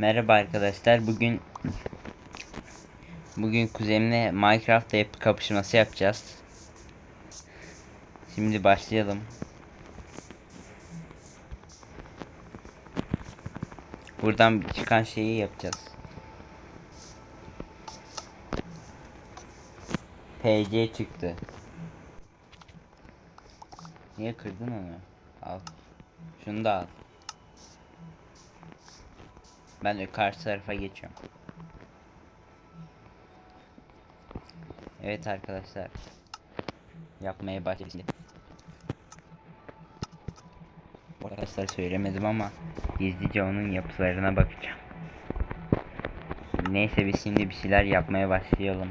Merhaba arkadaşlar. Bugün bugün kuzenimle Minecraft'ta yapı kapışması yapacağız. Şimdi başlayalım. Buradan çıkan şeyi yapacağız. PC çıktı. Niye kırdın onu? Al. Şunu da al. Ben de karşı tarafa geçiyorum. Evet arkadaşlar. Yapmaya başladık. şimdi. Arkadaşlar söylemedim ama gizlice onun yapılarına bakacağım. Neyse biz şimdi bir şeyler yapmaya başlayalım.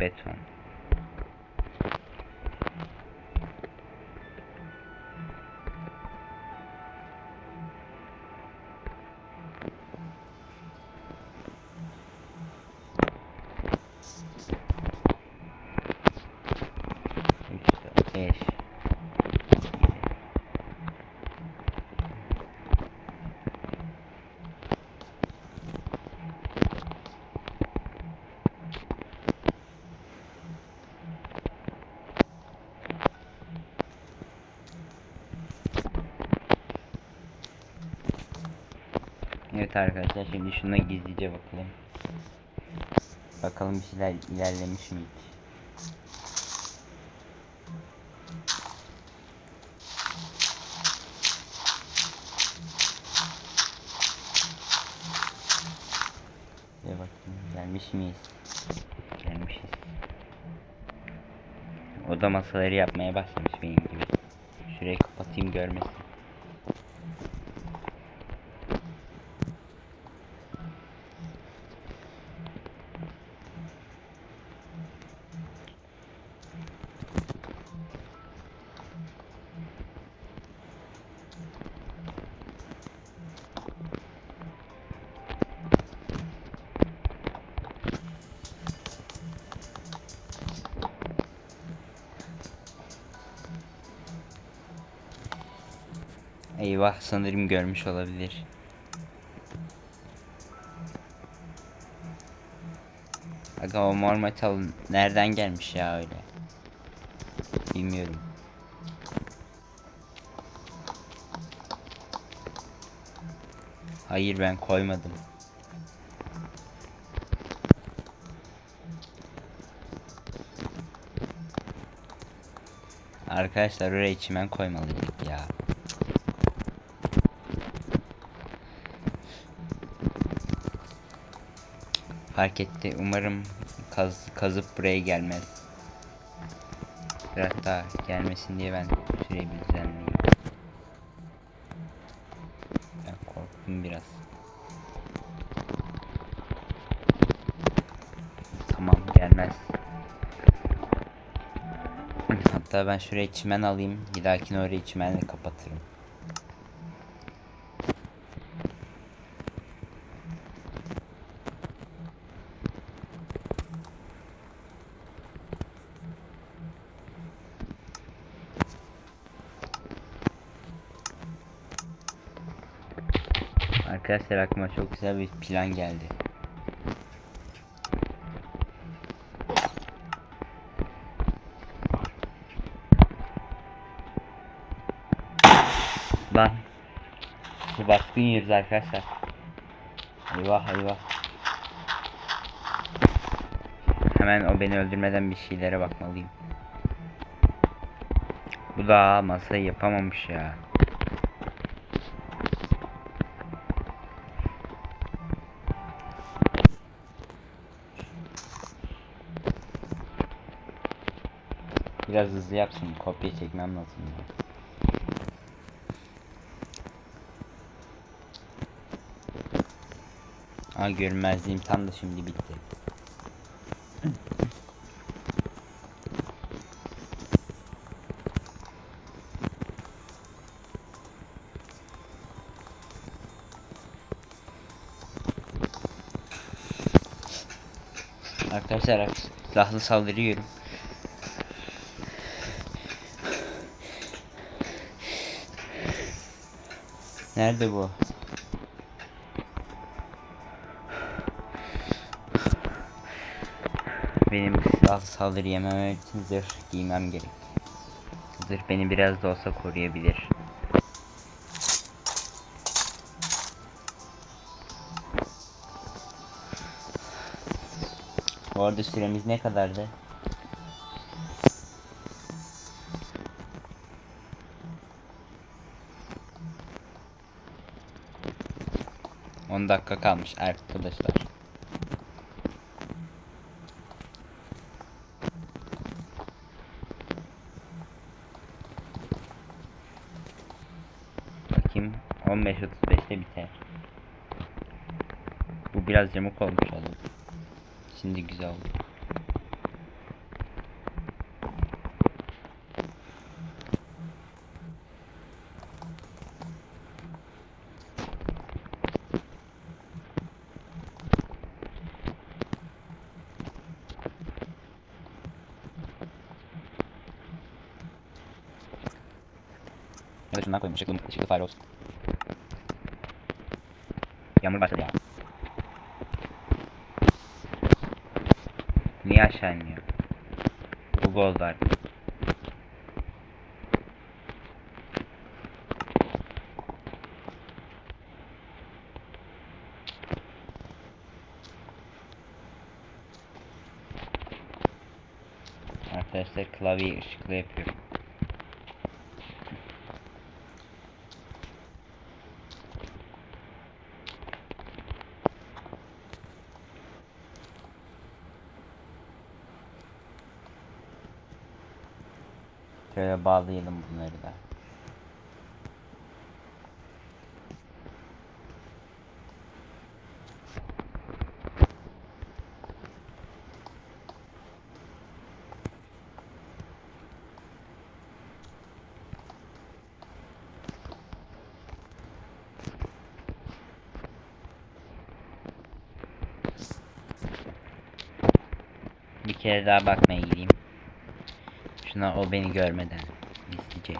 Beton. Evet arkadaşlar şimdi şuna gizlice bakalım. Bakalım bir şeyler ilerlemiş mi hiç? Bir bakayım gelmiş miyiz? Gelmişiz. Oda masaları yapmaya başlamış benim gibi. Şurayı kapatayım görmesin. Eyvah sanırım görmüş olabilir. Aga o mor metal nereden gelmiş ya öyle? Bilmiyorum. Hayır ben koymadım. Arkadaşlar oraya çimen koymalıydık ya. Fark etti. Umarım kaz, kazıp buraya gelmez. Biraz daha gelmesin diye ben şurayı bir düzenleyeyim. Ben korktum biraz. Tamam gelmez. Hatta ben şuraya çimen alayım. Bir dahakine orayı çimenle kapatırım. Arkadaşlar aklıma çok güzel bir plan geldi. Lan. Bu baskın yiyoruz arkadaşlar. Eyvah eyvah. Hemen o beni öldürmeden bir şeylere bakmalıyım. Bu da masayı yapamamış ya. Biraz hızlı yapsın. Kopya çekmem lazım. ya. Aa görünmezliğim tam da şimdi bitti. Arkadaşlar silahlı saldırıyorum. Nerede bu? Benim silah saldırı yememem için zırh giymem gerek. Zırh beni biraz da olsa koruyabilir. Bu arada süremiz ne kadardı? On dakika kalmış arkadaşlar. Bakayım 15.35'te biter. Bu biraz yamuk olmuş oldu. Şimdi güzel oldu. Şundan koyayım ışıklı, ışıklı fare olsun. Yağmur başladı ya. Niye aşağı iniyor? Bu gol var. Arkadaşlar klavyeyi ışıklı yapıyorum. Şöyle bağlayalım bunları da. Bir kere daha bakmaya gideyim. Şuna o beni görmeden gizlice.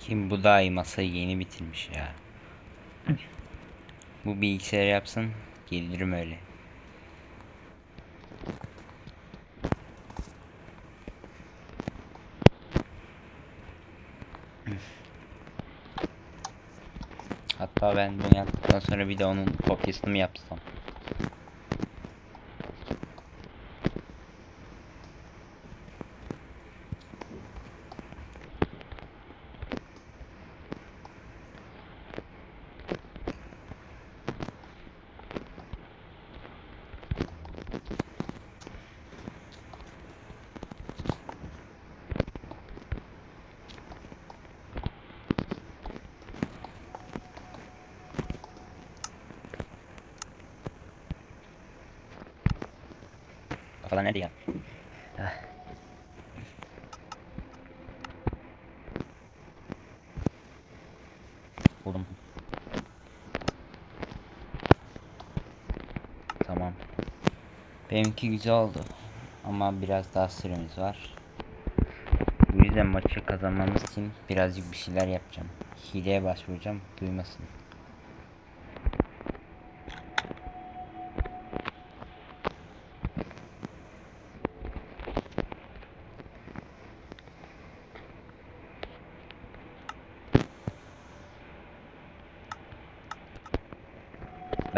Kim bu dahi masayı yeni bitirmiş ya. Bu bilgisayar yapsın gelirim öyle. Hatta ben bunu yaptıktan sonra bir de onun kopyasını mı yapsam? Kafalar nerede ya? Buldum. Tamam. Benimki güzel oldu. Ama biraz daha süremiz var. Bu yüzden maçı kazanmamız için birazcık bir şeyler yapacağım. Hileye başvuracağım. Duymasın.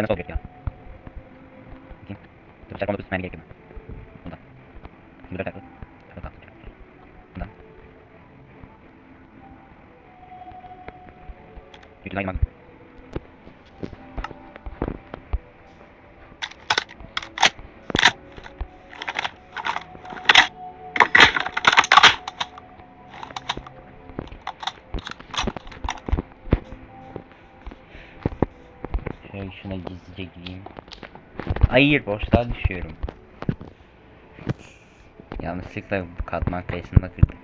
Ben nasıl olacak ya? Bakayım. Dur bıçak 19 mermi gerekiyor. Bundan. Şimdi dört dakika. Çabuk al. Bundan. Yüzüne ayırmam. Şöyle şuna gizlice gireyim. Hayır boşluğa düşüyorum. Yanlışlıkla bu katman kayısını da kırdık.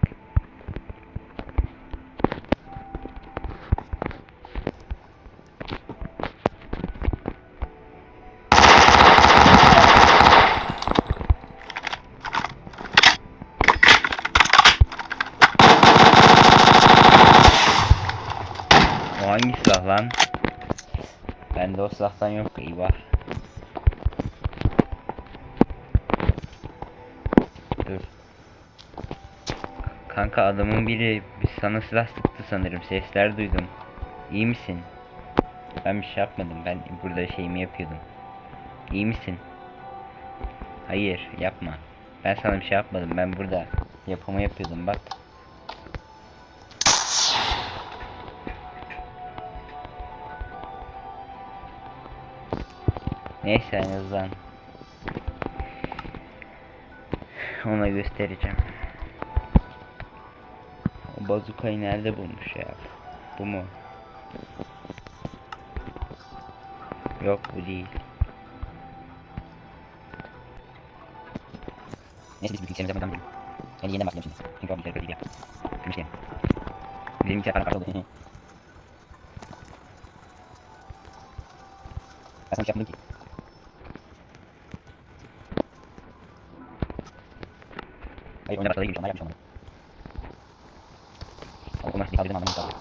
O hangi silah lan? Bende o silahtan yok eyvah. Dur. Kanka adamın biri sana silah sıktı sanırım. Sesler duydum. İyi misin? Ben bir şey yapmadım. Ben burada şeyimi yapıyordum. İyi misin? Hayır, yapma. Ben sana bir şey yapmadım. Ben burada yapımı yapıyordum bak. Neyse en azından ona göstereceğim. O bazukayı nerede bulmuş ya? Bu mu? Yok bu değil. Neyse biz bilgisayarımıza yapmadan bilelim. Yani yeniden başlayalım şimdi. Çünkü o bilgisayar değil ya. Kırmış diyelim. Bizim bilgisayar paramparça oldu. ben sana bir şey yapmadım ki. Hayır oyuna başladı gibi onlar yapmış olmalı. Ama onlar bir kaldırdım anlamını sağlıyor.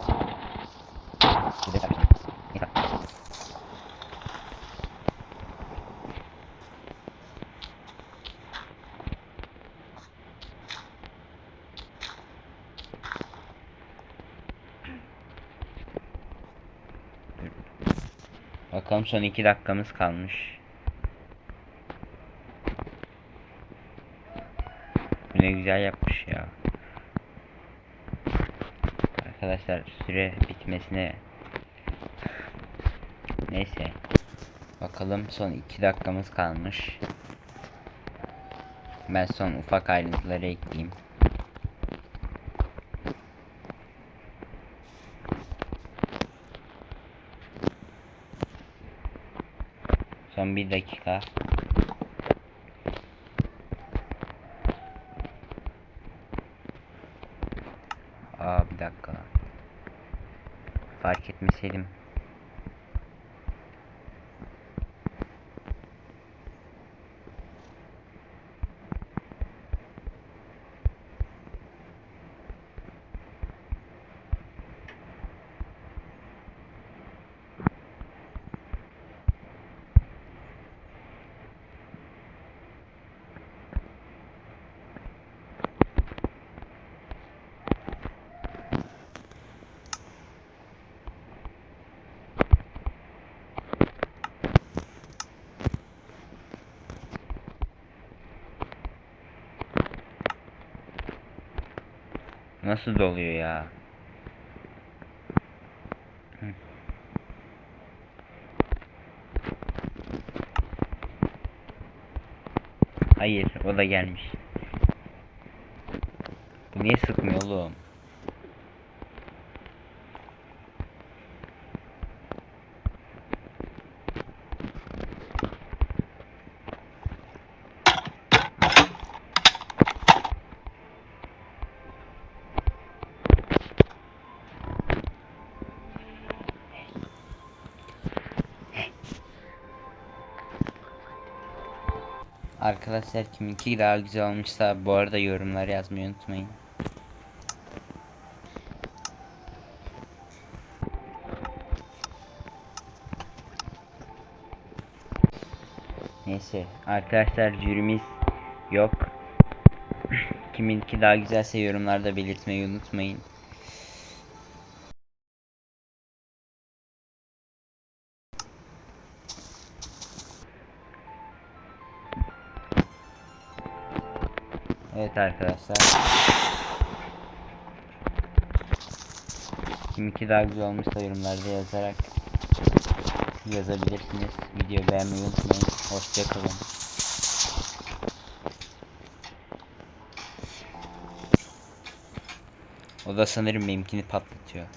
Güzel kardeşim. Neyse. Bakalım son iki dakikamız kalmış. Bu ne güzel yapmış ya. Arkadaşlar süre bitmesine Neyse. Bakalım son iki dakikamız kalmış. Ben son ufak ayrıntıları ekleyeyim. Son bir dakika. Aa bir dakika. Fark etmeseydim. Nasıl doluyor ya? Hayır, o da gelmiş. Bu niye sıkmıyor oğlum? Arkadaşlar kiminki daha güzel olmuşsa bu arada yorumlar yazmayı unutmayın. Neyse arkadaşlar jürimiz yok. Kiminki daha güzelse yorumlarda belirtmeyi unutmayın. Evet arkadaşlar. Kiminki daha güzel olmuşsa yorumlarda yazarak yazabilirsiniz. Videoyu beğenmeyi unutmayın. Hoşçakalın. O da sanırım benimkini patlatıyor.